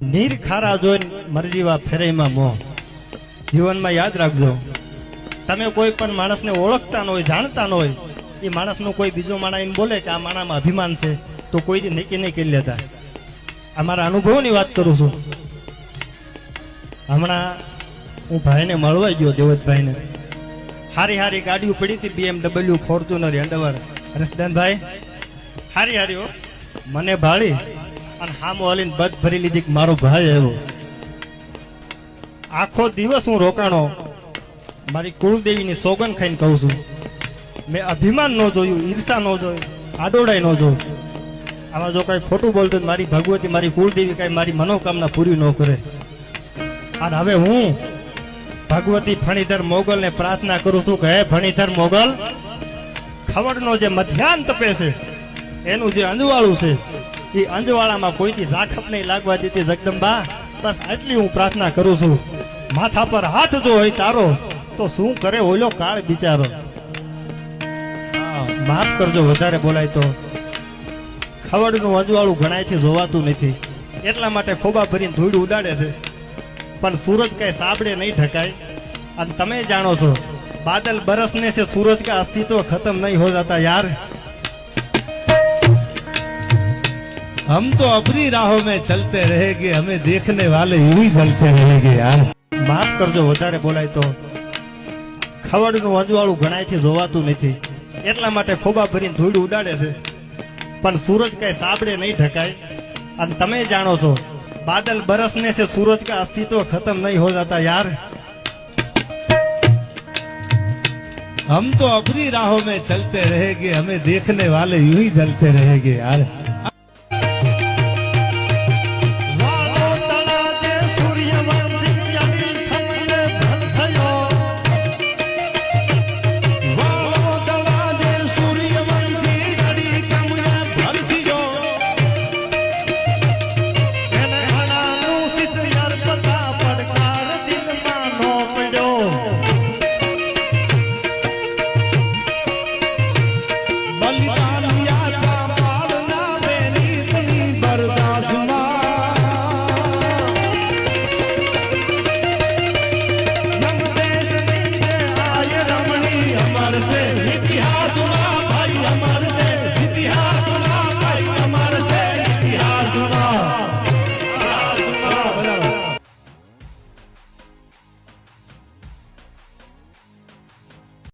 નીર ખારા જોઈને મરજીવા ફેરેમાં મોહ જીવનમાં યાદ રાખજો. તમે કોઈ પણ માણસને ઓળખતા ન હોય, જાણતા ન હોય, એ માણસનો કોઈ બીજો માણસ એમ બોલે કે આ માણામાં અભિમાન છે, તો કોઈ નક્કી નહીં કરી લેતા. આ મારા અનુભવની વાત કરું છું. હમણાં હું ભાઈને મળવા ગયો, દેવતભાઈને. હારી હારી ગાડીઓ પડી હતી બીએમડબલ્યુ ફોર્ચ્યુનર એન્ડવર રસદાનભાઈ હારી હારી મને ભાળી. અને હામો હલીને બધ ભરી લીધી મારો ભાઈ આવ્યો. આખો દિવસ હું રોકાણો. મારી કુળદેવીની સોગન ખાઈને કહું છું. મેં અભિમાન ન જોયું, ઈર્ષા ન જોયું આડોડાઈ ન જોયું આમાં જો કઈ ખોટું બોલતો મારી ભગવતી, મારી કુળદેવી કઈ મારી મનોકામના પૂરી ન કરે. અને હવે હું ભગવતી ફણીધર મોગલને પ્રાર્થના કરું છું કે હે ફણીધર મોગલ ખવડનો જે મધ્યાન તપે છે, એનું જે અંજવાળું છે એ અંજવાળામાં કોઈથી ઝાકપ નહીં લાગવા દેતી જગદંબા. બસ એટલી હું પ્રાર્થના કરું છું. માથા પર હાથ જો હોય તારો, તો શું કરે ઓલો કાળ બિચારો? માફ કરજો, વધારે બોલાય તો. ખવડનું અંજવાળું ગણાયથી જોવાતું નથી. એટલા માટે ખોબા ભરીને ધૂળ ઉડાડે છે. પણ સૂરજ કાંઈ સાબડે નહીં ઠકાય અને તમે જાણો છો, બાદલ બરસને છે, સૂરજ કા અસ્તિત્વ ખતમ નહીં હો જતા યાર. हम तो अपनी राहों में चलते रहेंगे हमें देखने वाले यूं ही चलते रहेंगे यार માફ કરજો વધારે બોલાય તો ખવડનું અંજવાળું ઘણાયથી જોવાતું નથી એટલા માટે ખોબા ભરીને ધૂળ ઉડાડે છે પણ સૂરજ કઈ સાબડે નહીં ઢકાય અને તમે જાણો છો બાદલ બરસને છે સૂરજ का अस्तित्व खत्म नहीं हो जाता यार हम तो अपनी राहों में चलते रहेंगे हमें देखने वाले यूं ही चलते रहेंगे यार